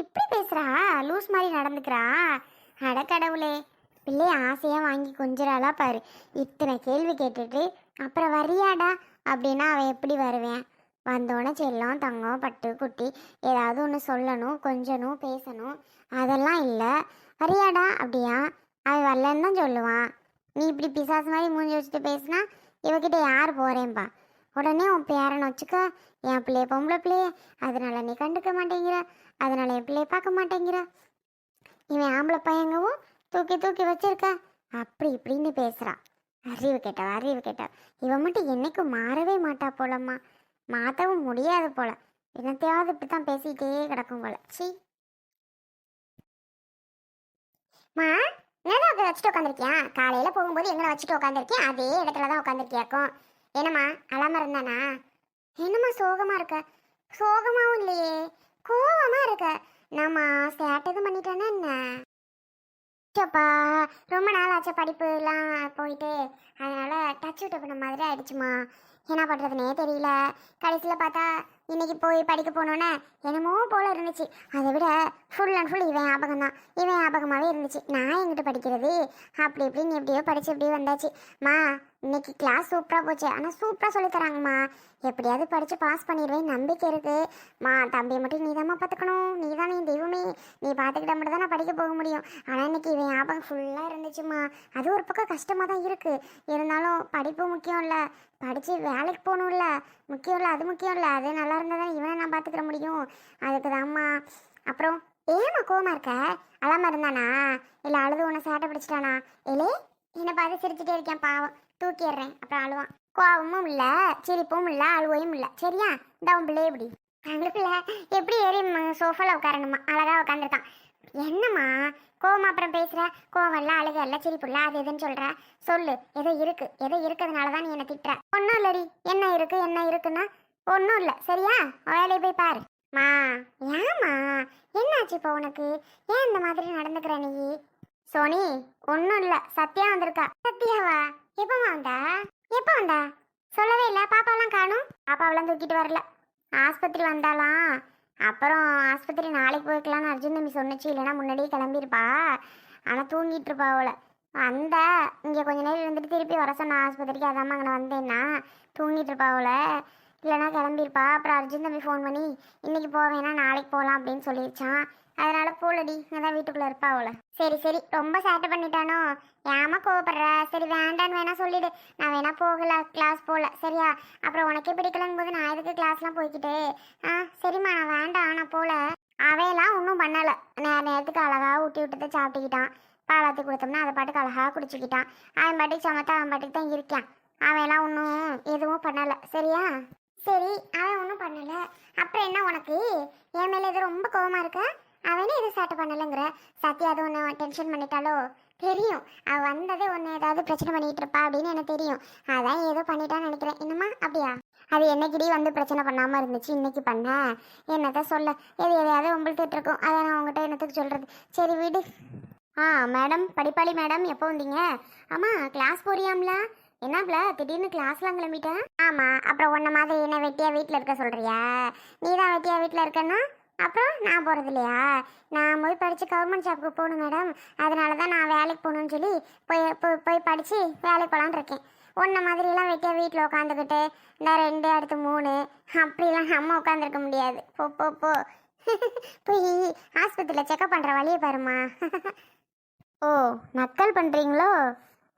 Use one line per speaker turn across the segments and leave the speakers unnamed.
இப்படி பேசுகிறா லூஸ் மாதிரி நடந்துக்கிறா? அட கடவுளே. பிள்ளைய ஆசையாக வாங்கி கொஞ்சிறாளா பாரு. இத்தனை கேள்வி கேட்டுட்டு அப்புறம் வரியாடா? அப்படின்னா அவன் எப்படி வருவேன் வந்தோடனே செல்லம் தங்கம் பட்டு குட்டி ஏதாவது ஒன்று சொல்லணும் கொஞ்சணும் பேசணும். அதெல்லாம் இல்லை. வரியாடா? அப்படியா? அவன் வரலன்னு தான் சொல்லுவான் நீ இப்படி பிசாஸ் மாதிரி மூஞ்சி வச்சுட்டு பேசுனா இவகிட்ட யார் போகிறேன்பா உடனே உன் பேரனை வச்சுக்க. என் பிள்ளைய பொம்பளை பிள்ளைய. அதனால நீ கண்டுக்க மாட்டேங்கிற. அதனால என் பிள்ளைய பார்க்க மாட்டேங்கிற? இவன் ஆம்பளை பையங்கவும் தூக்கி தூக்கி வச்சிருக்க. அப்படி இப்படின்னு பேசுகிறான் அறிவு கேட்டவ அறிவு கேட்டவ. இவன் மட்டும் என்னைக்கும் மாறவே மாட்டா போலம்மா. மாற்றவும் முடியாது போல. என்னத்தையாவது இப்படி தான் பேசிக்கிட்டே கிடக்கும் போல. சி மா என்னடா அதை வச்சுட்டு உட்காந்துருக்கியா காலையில் போகும்போது எங்களை வச்சுட்டு உட்காந்துருக்கேன் அதே இடத்துல தான் உட்காந்துருக்கியாக்கும் என்னம்மா அழாம இருந்தானா? என்னம்மா சோகமா இருக்க? சோகமாவும் இல்லையே. கோவமா இருக்கு. நாம சேட்டது பண்ணிட்டோன்னா என்ன? சப்பா ரொம்ப நாள் ஆச்சு படிப்புலாம் போயிட்டு. அதனால டச் விட்டு பண்ண மாதிரி ஆயிடுச்சுமா. என்ன பண்ணுறதுனே தெரியல. கடைசியில் பார்த்தா இன்னைக்கு போய் படிக்க போனோன்னே என்னமோ போல இருந்துச்சு. அதை விட ஃபுல் அண்ட் ஃபுல் இவன் ஞாபகம் தான். இவன் ஞாபகமாகவே இருந்துச்சு. நான் எங்கிட்ட படிக்கிறது அப்படி இப்படின்னு எப்படியோ படிச்சு எப்படியோ வந்தாச்சு. மா இன்னைக்கு கிளாஸ் சூப்பராக போச்சு. ஆனால் சூப்பராக சொல்லி தராங்கம்மா. எப்படியாவது படித்து பாஸ் பண்ணிடுவேன். நம்பிக்கை இருக்கு. மா தம்பியை மட்டும் நீ தாம்மா பார்த்துக்கணும். நீ தானே என் தெய்வமே. நீ பார்த்துக்கிட்ட மட்டும் தான் நான் படிக்க போக முடியும். ஆனால் இன்னைக்கு இவன் ஞாபகம் ஃபுல்லாக இருந்துச்சுமா அது ஒரு பக்கம் கஷ்டமாக தான் இருக்குது இருந்தாலும் படிப்பு முக்கியம் இல்லை. படித்து வேலைக்கு போகணும்ல முக்கியம் இல்லை அது முக்கியம் இல்லை. அது நல்லா இருந்தால் தான் இவனை நான் பார்த்துக்கிற முடியும். அதுக்கு தான்மா. அப்புறம் ஏமா கோமா இருக்க? அழாமல் இருந்தானா? இல்லை அழுது உன்னை சேட்டை பிடிச்சிட்டானா? இல்லே என்னை பார்த்து சிரிச்சுட்டே இருக்கேன் பாவம். தூக்கிடுறேன். அப்புறம் அழுவான். கோவமும் இல்லை சிரிப்பும் இல்லை அழுவையும் இல்லை. சரியா? இந்த உன் பிள்ளை எப்படி அந்த பிள்ளை எப்படி ஏறி சோஃபாவில் உட்காரணுமா? அழகா உட்காந்துருக்கான் என்னம்மா? கோவம் அப்புறம் பேசுகிற கோவம் இல்லை அழுக இல்லை சிரிப்பு இல்லை அது எதுன்னு சொல்கிற சொல்லு. ஏதோ இருக்கு. ஏதோ இருக்கிறதுனால தான் நீ என்னை திட்டுற. ஒன்றும் இல்லடி. என்ன இருக்கு என்ன இருக்குன்னா? ஒன்றும் இல்லை. சரியா? வேலையை போய் பாரு. மா ஏமா என்னாச்சு இப்போ உனக்கு? ஏன் இந்த மாதிரி நடந்துக்கிற நீ? சோனி ஒன்றும் இல்லை. சத்யா வந்திருக்கா. சத்யாவா? எப்போ வந்தா? எப்போ வந்தா? சொல்லவே இல்லை. பாப்பாவெல்லாம் காணும். பாப்பாவெல்லாம் தூக்கிட்டு வரல. ஆஸ்பத்திரி வந்தாலாம் அப்புறம் ஆஸ்பத்திரி நாளைக்கு போய்க்கலாம்னு அர்ஜுன் தம்பி சொன்னுச்சு. இல்லைன்னா முன்னாடியே கிளம்பியிருப்பா ஆனால் தூங்கிட்டு இருப்பா அவளை. வந்தா. இங்கே கொஞ்ச நேரம் இருந்துட்டு திருப்பி வர சொன்ன ஆஸ்பத்திரிக்கு. அதாம்மா அங்கே வந்தேன்னா. தூங்கிட்டு இருப்பா அவளை. இல்லைனா கிளம்பியிருப்பா. அப்புறம் அர்ஜுன் தம்பி ஃபோன் பண்ணி இன்னைக்கு போவேன்னா நாளைக்கு போகலாம் அப்படின்னு சொல்லிடுச்சான் அதனால போலடி தான் வீட்டுக்குள்ளே இருப்பா அவளை. சரி சரி ரொம்ப சேட்டை பண்ணிட்டானோ? ஏமா கோவப்படுற? சரி வேண்டான்னு வேணா சொல்லிடு. நான் வேணா போகல கிளாஸ் போகல சரியா? அப்புறம் உனக்கே பிடிக்கலங்கும் போது நான் எதுக்கு கிளாஸ்லாம் போய்கிட்டு ஆ சரிம்மா நான் வேண்டாம் நான் போகல அவையெல்லாம் ஒன்றும் பண்ணலை. நேர நேரத்துக்கு அழகா ஊட்டி விட்டுதான் சாப்பிட்டுக்கிட்டான். பாலாத்தி கொடுத்தோம்னா அதை பாட்டுக்கு அழகாக குடிச்சிக்கிட்டான். அவன் பாட்டுக்கு சமத்தா அவன் பாட்டுக்கு தான் இருக்கான் அவன்லாம் ஒன்றும் எதுவும் பண்ணலை. சரியா சரி அவன் ஒன்றும் பண்ணலை அப்புறம் என்ன உனக்கு? என் மேலே எது ரொம்ப கோவமா இருக்க? அவனே எதுவும் சேட்டை பண்ணலைங்கிற? சத்யா அது ஒன்று டென்ஷன் பண்ணிட்டாலோ தெரியும். அவ வந்ததே ஒன்று ஏதாவது பிரச்சனை பண்ணிட்டு இருப்பா அப்படின்னு எனக்கு தெரியும். அதான் ஏதோ பண்ணிட்டான்னு நினைக்கிறேன். என்னம்மா? அப்படியா? அது என்னைக்கிடி வந்து பிரச்சனை பண்ணாமல் இருந்துச்சு? இன்னைக்கு பண்ண? என்னத்த சொல்ல? எது எதையாவது உங்கள்கிட்ட இருக்கும் அதை நான் உங்கள்கிட்ட என்னத்துக்கு சொல்கிறது சரி வீடு. ஆ மேடம் படிப்பாளி மேடம் எப்போ வந்தீங்க? ஆமாம் கிளாஸ் போறியாம்ல? என்னப்ல திடீர்னு கிளாஸ்லாம் கிளம்பிட்டேன் ஆமாம் அப்புறம் உன்ன மாதிரி என்ன வெட்டியா வீட்டில் இருக்க சொல்கிறியா நீ தான் வெட்டியா வீட்டில் இருக்கன்னா? அப்புறம் நான் போகிறது இல்லையா? நான் போய் படித்து கவர்மெண்ட் ஜாப்க்கு போகணும் மேடம் அதனால தான் நான் வேலைக்கு போகணும்னு சொல்லி போய் போய் போய் படித்து வேலைக்கு போகலான்னு இருக்கேன். உன்ன மாதிரிலாம் வெட்டியா வீட்டில் உட்காந்துக்கிட்டு இந்த ரெண்டு அடுத்து மூணு அப்படிலாம் நம்ம உட்காந்துருக்க முடியாது. போ போ போ. போய் ஆஸ்பத்திரியில் செக்கப் பண்ணுற வழியை பாருமா ஓ நக்கல் பண்ணுறீங்களோ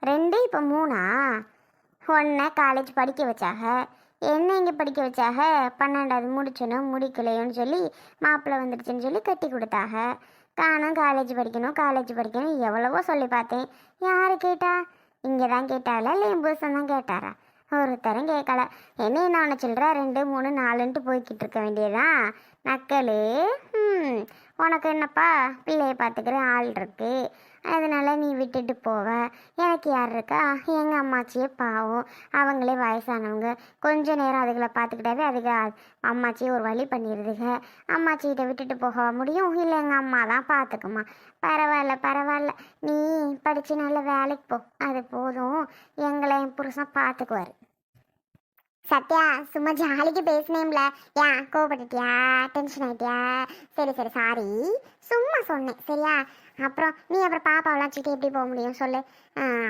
ரெண்டு இப்போ மூணா? ஒன்றை காலேஜ் படிக்க வச்சாக என்ன இங்கே படிக்க வச்சாக? பன்னெண்டாவது முடிச்சணும் முடிக்கலையோன்னு சொல்லி மாப்பிள்ளை வந்துடுச்சுன்னு சொல்லி கட்டி கொடுத்தாக. காணும் காலேஜ் படிக்கணும் காலேஜ் படிக்கணும் எவ்வளவோ சொல்லி பார்த்தேன். யார் கேட்டா? இங்கே தான் கேட்டால இல்லை என் புருஷன் தான் கேட்டாரா? ஒருத்தரும் கேட்கல. என்ன என்ன ஒன்று சொல்கிற ரெண்டு மூணு நாலுன்ட்டு போய்கிட்டு இருக்க வேண்டியதான் நக்கலு. ம் உனக்கு என்னப்பா? பிள்ளையை பார்த்துக்கிற ஆள் இருக்குது அதனால் நீ விட்டுட்டு போவ. எனக்கு யார் இருக்கா? எங்கள் அம்மாச்சியே பாவம். அவங்களே வயசானவங்க. கொஞ்ச நேரம் அதுகளை பார்த்துக்கிட்டாவே அதுக்கு அம்மாச்சியை ஒரு வழி பண்ணிடுதுங்க அம்மாச்சிகிட்ட விட்டுட்டு போக முடியும்? இல்லை எங்கள் அம்மா தான் பார்த்துக்குமா? பரவாயில்ல பரவாயில்ல. நீ படித்து நல்ல வேலைக்கு போ. அது போதும். எங்களை என் புருஷன் பார்த்துக்குவார். சத்யா சும்மா ஜாலிக்கு பேசினேம்ல. ஏன் கோவப்பட்டுட்டியா? டென்ஷன் ஆயிட்டியா? சரி சரி சாரி சும்மா சொன்னேன் சரியா? அப்புறம் நீ அப்புறம் பாப்பாவெல்லாம் வச்சுட்டு எப்படி போக முடியும் சொல்லு.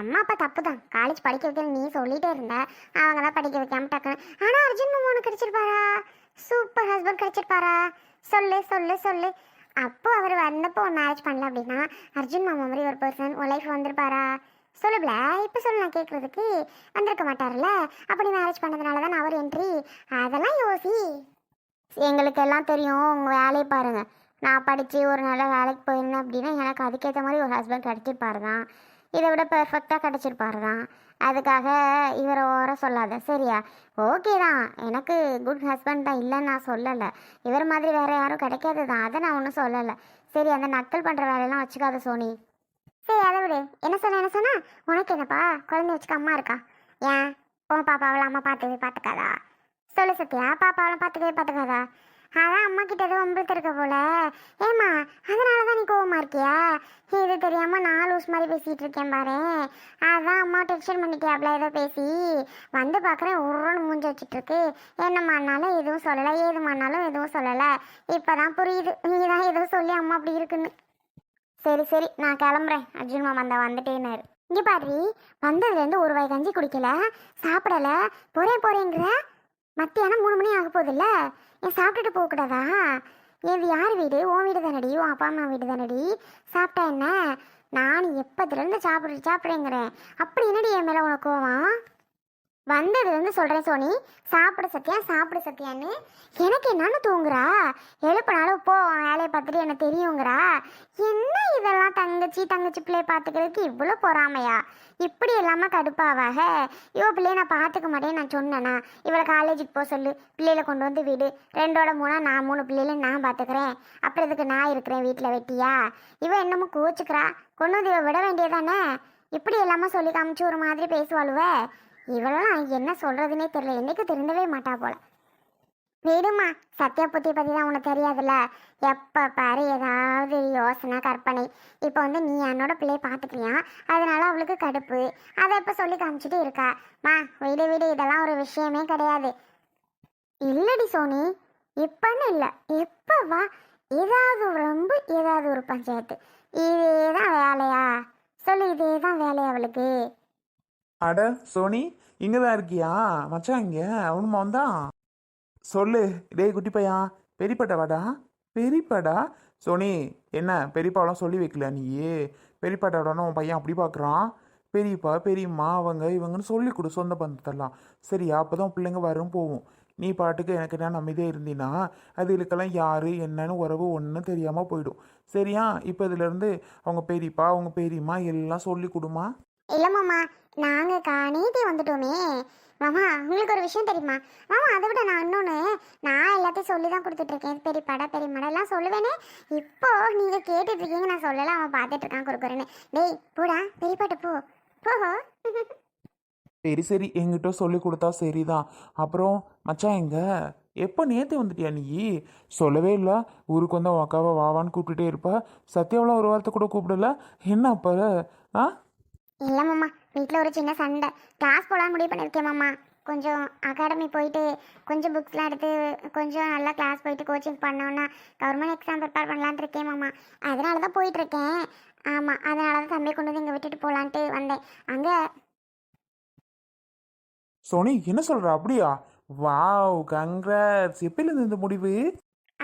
அம்மா அப்பா தப்பு தான் காலேஜ் படிக்க வைக்கணும் நீ சொல்லிட்டே இருந்த. அவங்க தான் படிக்க வைக்காம டக்குன்னு ஆனால் அர்ஜுன் மாமா உனக்கு கிடைச்சிருப்பாரா? Super husband கிடைச்சிருப்பாரா? சொல்லு சொல்லு சொல்லு. அப்போ அவர் வந்தப்போ மேரேஜ் பண்ணல அப்படின்னா அர்ஜுன் மாமா மாதிரி ஒரு பர்சன் உன் லைஃப் வந்திருப்பாரா? சொல்லுப்ல இப்போ சொல்லு நான் கேட்குறதுக்கு வந்திருக்க மாட்டார்ல அப்படி மேரேஜ் பண்ணதுனால தான் அவர் என்ட்ரி அதெல்லாம் யோசி. எங்களுக்கு எல்லாம் தெரியும் உங்கள் வேலையை பாருங்கள் நான் படித்து ஒரு நல்ல வேலைக்கு போயிருந்தேன் அப்படின்னா எனக்கு அதுக்கேற்ற மாதிரி ஒரு ஹஸ்பண்ட் கிடச்சிருப்பார் தான். இதை விட பெர்ஃபெக்டாக கிடச்சிருப்பார் தான். அதுக்காக இவரை ஓர சொல்லாத சரியா? ஓகே தான். எனக்கு குட் ஹஸ்பண்ட் தான் இல்லைன்னு நான் சொல்லலை. இவர் மாதிரி வேறு யாரும் கிடைக்காது தான். அதை நான் ஒன்றும் சொல்லலை. சரி அந்த நக்கல் பண்ணுற வேலையெல்லாம் வச்சுக்காத சோனி. டேய் அளவுடு என்ன சொன்ன என்ன சொன்னா? உனக்கு என்னப்பா? குழந்தை வச்சுக்க அம்மா இருக்கா? ஏன்? உன் பாப்பாவெல்லாம் அம்மா பார்த்துக்கவே பார்த்துக்காதா? சொல்லு சத்தியா பாப்பாவெல்லாம் பார்த்துக்கவே பார்த்துக்காதா? அதான் அம்மா கிட்ட எதுவும் உங்களுக்கு இருக்க போல. ஏமா அதனால தான் நீ கோவமா இருக்கியா? இது தெரியாம நான் லூஸ் மாதிரி பேசிட்டு இருக்கேன் பாரு. அதான் அம்மா டென்ஷன் பண்ணிக்கியாப்ல ஏதோ பேசி. வந்து பார்க்குறேன் உருன்னு மூஞ்சி வச்சுட்டு இருக்கு. என்னம்மானாலும் எதுவும் சொல்லலை ஏதுமானாலும் எதுவும் சொல்லலை. இப்போதான் புரியுது. நீ தான் எதுவும் சொல்லி அம்மா அப்படி இருக்குன்னு. சரி சரி நான் கிளம்புறேன். அர்ஜுன் மாமா அந்த வந்துட்டேனாரு இங்கே பாரு வந்ததுலேருந்து ஒரு வாய் கஞ்சி குடிக்கல சாப்பிடல போறேன் போறேங்கிற. மத்தியானம் மூணு மணி ஆக போகுதுல்ல ஏன் சாப்பிட்டுட்டு போகக்கூடாதா இது யார் வீடு? உன் வீடு தானடி உன் அப்பா அம்மா வீடு தானடி? சாப்பிட்டா என்ன? நான் எப்போதுலேருந்து சாப்பிடு சாப்பிட்றேங்கிறேன். அப்படி என்னடி என் மேலே உனக்கு கோவம்? வந்ததுலேருந்து சொல்கிறேன் சோனி சாப்பிட சத்தியா சாப்பிட சத்தியான்னு எனக்கு என்னன்னு தூங்குறா? எழுப்பினாலும் போ வேலையை பார்த்துட்டு எனக்கு தெரியுங்கிறா? என்ன தங்கச்சி தங்கச்சி பிள்ளைய பார்த்துக்கிறதுக்கு இவ்வளோ பொறாமையா? இப்படி இல்லாமல் கடுப்பாவாக? இவ பிள்ளைய நான் பார்த்துக்க மாட்டேன்னு நான் சொன்னேன்னா இவளை காலேஜுக்கு போக சொல்லு. பிள்ளைகளை கொண்டு வந்து விடு. ரெண்டோட மூணா நான் மூணு பிள்ளைகளை நான் பார்த்துக்கிறேன். அப்புறம் இதுக்கு நான் இருக்கிறேன் வீட்டில் வெட்டியா? இவ என்னமோ கோச்சுக்கிறா. கொண்டு வந்து இவ விட வேண்டியதானே இப்படி எல்லாமே சொல்லி காமிச்சு ஒரு மாதிரி பேசுவாளுவ? இவளெல்லாம் என்ன சொல்கிறதுனே தெரியல. என்னைக்கு திருந்தவே மாட்டா போல. விடுமா சத்யா புத்தி பத்தி தான் உனக்கு தெரியாதுல்ல? எப்ப பாரு ஏதாவது யோசனை கற்பனை. இப்போ வந்து நீ என்னோட பிள்ளைய பாத்துக்கிறியா அதனால அவளுக்கு கடுப்பு. அதை இப்ப சொல்லி காமிச்சிட்டு இருக்கா. மா வீடு வீடு இதெல்லாம் ஒரு விஷயமே கிடையாது. இல்லடி சோனி இப்பன்னு இல்ல. எப்ப வா. ஏதாவது ரொம்ப ஏதாவது ஒரு பஞ்சாயத்து. இதேதான் வேலையா? சொல்லு இதேதான் வேலையா அவளுக்கு?
அட சோனி இங்கே தான் இருக்கியா? மச்சான் இங்க. அவனுமா வந்தான்? சொல்லு. டேய் குட்டி பையன். பெரியப்பட்டா வாடா. பெரியப்பாடா? சோனி என்ன பெரியப்பாவெலாம் சொல்லி வைக்கல நீயே. பெரியப்பாட்டோட உன் பையன் அப்படி பார்க்குறான் பெரியப்பா பெரியம்மா அவங்க இவங்கன்னு சொல்லி கொடு சொந்த பந்தத்தெல்லாம். சரியா? அப்பதான் பிள்ளைங்க வரும் போகும் நீ பாட்டுக்கு எனக்கு என்ன அமைதியாக இருந்தீன்னா அதுகளுக்கெல்லாம் யார் என்னன்னு உறவு ஒன்றும் தெரியாமல் போயிடும். சரியா? இப்போ இதுலேருந்து அவங்க பெரியப்பா அவங்க பெரியம்மா எல்லாம் சொல்லி கொடுமா.
இல்லை மாமா நாங்க காணேதி வந்துட்டோமே. மாமா உங்களுக்கு ஒரு விஷயம் தெரியுமா? மாமா அதை விட நான் இன்னொன்று நான் எல்லாத்தையும் சொல்லி தான் கொடுத்துட்டு இருக்கேன் பெரியப்பாடா பெரியம்மாடா எல்லாம் சொல்லுவேனே. இப்போ நீங்க கேட்டுட்டு இருக்கீங்க நான் சொல்லல அவன் பார்த்துட்டு இருக்கான் குறுக்குறேன்னு டேய் போடா பெரியப்பாட்ட போ. போ.
சரி சரி எங்கிட்ட சொல்லி கொடுத்தா சரிதான் அப்புறம் மச்சான் எங்க? எப்போ நேற்று வந்துட்டியா நீ? சொல்லவே இல்லை. ஊருக்கு வந்து உன் அக்காவை வாவான்னு கூப்பிட்டுட்டே இருப்பா. சத்யாவெலாம் ஒரு வாரத்தை கூட கூப்பிடல. என்ன அப்போ? ஆ?
இல்லை மாமா. வீட்டில் ஒரு சின்ன சண்டை. கிளாஸ் போகலான்னு முடிவு பண்ணியிருக்கேன் மாமா. கொஞ்சம் அகாடமி போயிட்டு கொஞ்சம் புக்ஸ்லாம் எடுத்து கொஞ்சம் நல்லா கிளாஸ் போயிட்டு கோச்சிங் பண்ணோன்னா கவர்மெண்ட் எக்ஸாம் ப்ரிப்பேர் பண்ணலான்ட்டு இருக்கேன் மாமா. அதனால தான் போயிட்டுருக்கேன். ஆமாம் அதனால தான் தம்பி கொண்டு வந்து இங்கே விட்டுட்டு போகலான்ட்டு வந்தேன். அங்கே
சோனி என்ன சொல்கிற அப்படியா? வாவ் கங்க்ராட்ஸ் எப்பயிலேருந்து இந்த முடிவு?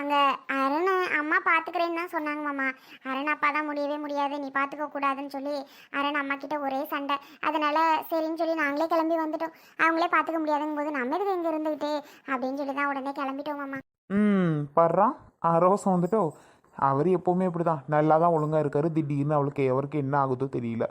அங்கே அருண் அம்மா பார்த்துக்கிறேன்னு தான் சொன்னாங்க மாமா. அருண் அப்பா தான் முடியவே முடியாது. நீ பார்த்துக்க கூடாதுன்னு சொல்லி அருண் அம்மா கிட்ட ஒரே சண்டை. அதனால சரின்னு சொல்லி நாங்களே கிளம்பி வந்துட்டோம். அவங்களே பார்த்துக்க முடியாதுங்கும் போது நம்ம எதுக்கு இங்கே இருந்துக்கிட்டு அப்படின்னு சொல்லி தான் உடனே கிளம்பிட்டோம் மாமா.
ம் பர்றா. ரோசம் வந்துட்டோ? அவர் எப்போவுமே இப்படி தான் நல்லா தான் ஒழுங்காக இருக்காரு. திடீர்னு அவளுக்கு எவருக்கு என்ன ஆகுதோ தெரியல.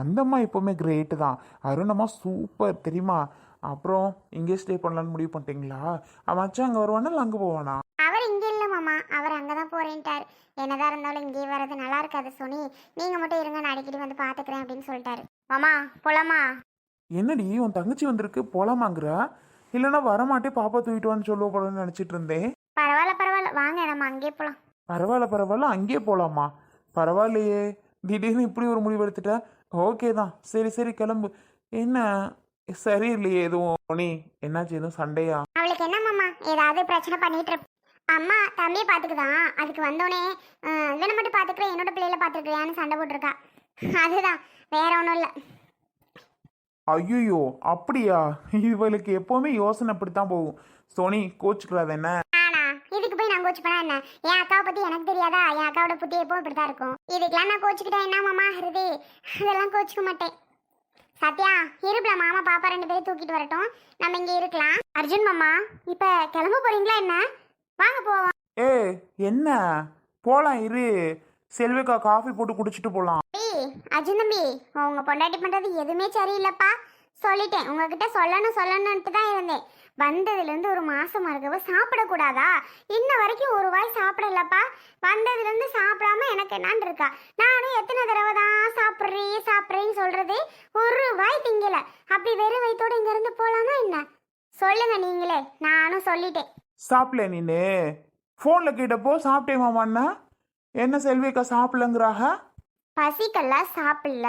அந்த அம்மா எப்போவுமே கிரேட்டு தான். அருணம்மா சூப்பர் தெரியுமா? அப்புறம் இங்கே ஸ்டே பண்ணலான்னு முடிவு பண்ணிட்டீங்களா? அவன் மச்சான் அங்கே வருவானா இல்லை அங்கே போவானா?
அவர் இங்கே இல்லை மாமா. அவர் அங்கே தான் போகிறேன்ட்டார் என்னதான் இருந்தாலும் இங்கே வர்றது நல்லா இருக்காது சோனி. நீங்கள் மட்டும் இருங்க நான் அடிக்கடி வந்து பார்த்துக்கிறேன் அப்படின்னு சொல்லிட்டாரு. மாமா போலாமா?
என்னடி உன் தங்கச்சி வந்திருக்கு போலாமாங்கிறா? இல்லைன்னா வரமாட்டே பாப்பா தூக்கிட்டு வான்னு சொல்லுவ போலன்னு நினச்சிட்டு இருந்தேன்.
பரவாயில்ல பரவாயில்ல. வாங்க நம்ம அங்கேயே போகலாம்
பரவாயில்ல பரவாயில்ல அங்கேயே போகலாமா பரவாயில்லையே. திடீர்னு இப்படி ஒரு முடிவு எடுத்துட்ட? ஓகே தான் சரி சரி கிளம்பு. என்ன? சரியில்லையே எதுவும் சோனி என்னாச்சு? எதுவும் சண்டையா?
அவளுக்கு என்ன மாமா? ஏதாவது பிரச்சனை பண்ணிட்டு இருப்ப அம்மா தம்பியை பார்த்துக்குதான். அதுக்கு வந்தோடனே இவனை மட்டும் பார்த்துக்கிறேன். என்னோட பிள்ளையில பார்த்துக்கிறியான்னு சண்டை போட்டிருக்கா. அதுதான். வேற ஒன்றும் இல்லை.
ஐயோ அப்படியா? இவளுக்கு எப்பவுமே யோசனை இப்படித்தான் போகும். சோனி கோச்சுக்கிறாத என்ன?
இதுக்கு போய் நான் கோச்சு பண்ணா என்ன? என் அக்காவை பத்தி எனக்கு தெரியாதா? என் அக்காவோட புத்தி எப்பவும் இப்படிதான் இருக்கும். இதுக்கெல்லாம் நான் கோச்சுக்கிட்டா என்ன மாமா? ஆகுறது அதெல்லாம் கோச்சுக்க மாட்டேன். சத்யா இருப்பில மாமா பாப்பா ரெண்டு பேரும் தூக்கிட்டு வரட்டும். நம்ம இங்க இருக்கலாம். அர்ஜுன் மாமா இப்ப கிளம்ப போறீங்களா என்ன? வாங்க போவோம்.
ஏ என்ன? போலாம் இரு. செல்விக்கா காஃபி போட்டு குடிச்சிட்டு போலாம்.
தம்பி அர்ஜுன் தம்பி உங்க பொண்டாட்டி பண்றது எதுவுமே சரியில்லைப்பா. சொல்லிட்டேன். உங்ககிட்ட சொல்லணும் சொல்லணும்ட்டு தான் இருந்தேன். வந்ததுலேருந்து ஒரு மாசமா இருக்கவ சாப்பிடக்கூடாதா? இன்ன வரைக்கும் ஒரு வாய் சாப்பிடலப்பா. வந்ததுலேருந்து சாப்பிடாம எனக்கு என்னன்னு இருக்கா? நானும் எத்தனை தடவை தான் சாப்பிட்றேன் சாப்பிட்றேன்னு சொல்றது ஒரு வாய் திங்கல. அப்படி வெறும் வயித்தோட இங்கேருந்து போலாமா என்ன? சொல்லுங்க நீங்களே நானும் சொல்லிட்டேன்.
சாப்பிடல நீனு ஃபோனில் கேட்டப்போ சாப்பிட்டே மாமான்னா என்ன செல்விக்கா சாப்பிடலங்கிறாக?
பசிக்கெல்லாம் சாப்பிடல.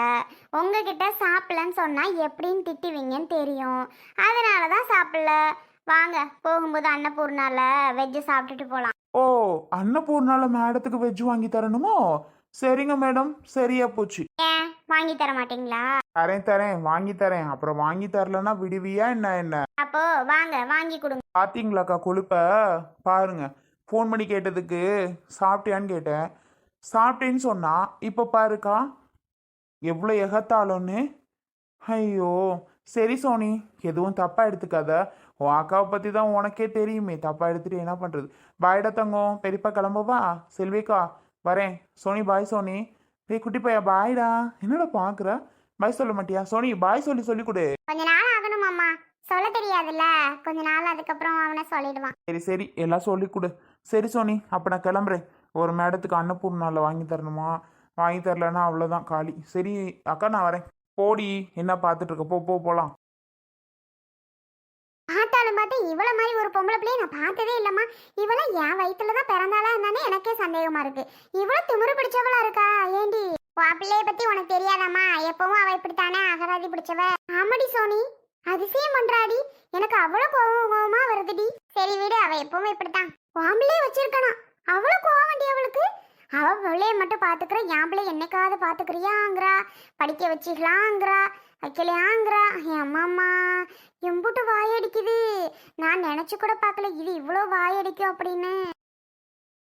உங்ககிட்ட சாப்பிடலன்னு சொன்னா எப்படின்னு திட்டுவீங்கன்னு தெரியும். அதனால தான் சாப்பிடல. வாங்க போகும்போது அன்னபூர்ணால வெஜ்ஜு சாப்பிட்டுட்டு போகலாம்
ஓ அன்னபூர்ணால மேடத்துக்கு வெஜ் வாங்கி தரணுமோ? சரிங்க மேடம் சரியா போச்சு.
ஏன்? வாங்கி தர மாட்டீங்களா?
தரேன் தரேன் வாங்கி தரேன். அப்புறம் வாங்கி தரலன்னா விடுவியா என்ன என்ன?
அப்போ வாங்க வாங்கி கொடுங்க.
பாத்தீங்களாக்கா கொழுப்ப? பாருங்க. ஃபோன் பண்ணி கேட்டதுக்கு சாப்பிட்டியான்னு கேட்டேன். சாப்பிட்டேன்னு சொன்னா இப்போ பாருக்கா எவ்வளோ எகத்தாளம்னு? ஐயோ சரி சோனி எதுவும் தப்பா எடுத்துக்காத. உன் அக்காவை பற்றி தான் உனக்கே தெரியுமே. தப்பா எடுத்துட்டு என்ன பண்ணுறது பாய்டா தங்கம். பெரியப்பா கிளம்பவா செல்விக்கா வரேன். சோனி பாய் சோனி. டேய் குட்டி பையா பாய்டா என்னடா பார்க்குற பாய் சொல்ல மாட்டியா? சோனி பாய் சொல்லி சொல்லி கொடு.
கொஞ்ச நாள் ஆகணும் மாமா சொல்ல தெரியாதுல்ல. கொஞ்ச நாள் அதுக்கப்புறம் அவனை சொல்லிடுவான்.
சரி சரி. எல்லாம் சொல்லி கொடு. சரி சோனி. அப்போ நான் கிளம்புறேன். ஒரு மேடத்துக்கு அன்னபூர்ணாவில் வாங்கி தரணுமா? வாங்கி தரலன்னா அவ்வளோதான் காலி. சரி அக்கா நான் வரேன். போடி. என்ன பார்த்துட்டு இருக்க? போ போ போகலாம்
பார்த்தாலும் பார்த்து இவ்வளோ மாதிரி ஒரு பொம்பளை பிள்ளைய நான் பார்த்ததே இல்லைம்மா. இவளை என் வயிற்றுல தான் பிறந்தாளா என்னன்னு எனக்கே சந்தேகமா இருக்கு. இவ்வளோ திமிரு பிடிச்சவளா இருக்கா? ஏண்டி? உன் பிள்ளைய பத்தி உனக்கு தெரியாதாம்மா. எப்பவும் அவ இப்படித்தானே அகராதி பிடிச்சவ. ஆமாடி சோனி. அதிசயம் பண்றாடி. எனக்கு அவ்வளோ கோவம் கோவமா வருதுடி. சரி விடு அவ எப்பவும் இப்படித்தான். உன் பிள்ளைய வச்சிருக்கணும். அவ்வளோ கோவம் அவளுக்கு. அவள் பிள்ளைய மட்டும் பாத்துக்கிற என் பிள்ளை என்னைக்காவது பார்த்துக்கிறியாங்கிறா. படிக்க வச்சுக்கலாங்கிறா. வைக்கலையாங்கிறா. என் அம்மாம்மா எம்புட்டு வாயடிக்குது. நான் நினச்சி கூட பார்க்கல இது இவ்வளோ வாயடிக்கும் அப்படின்னு.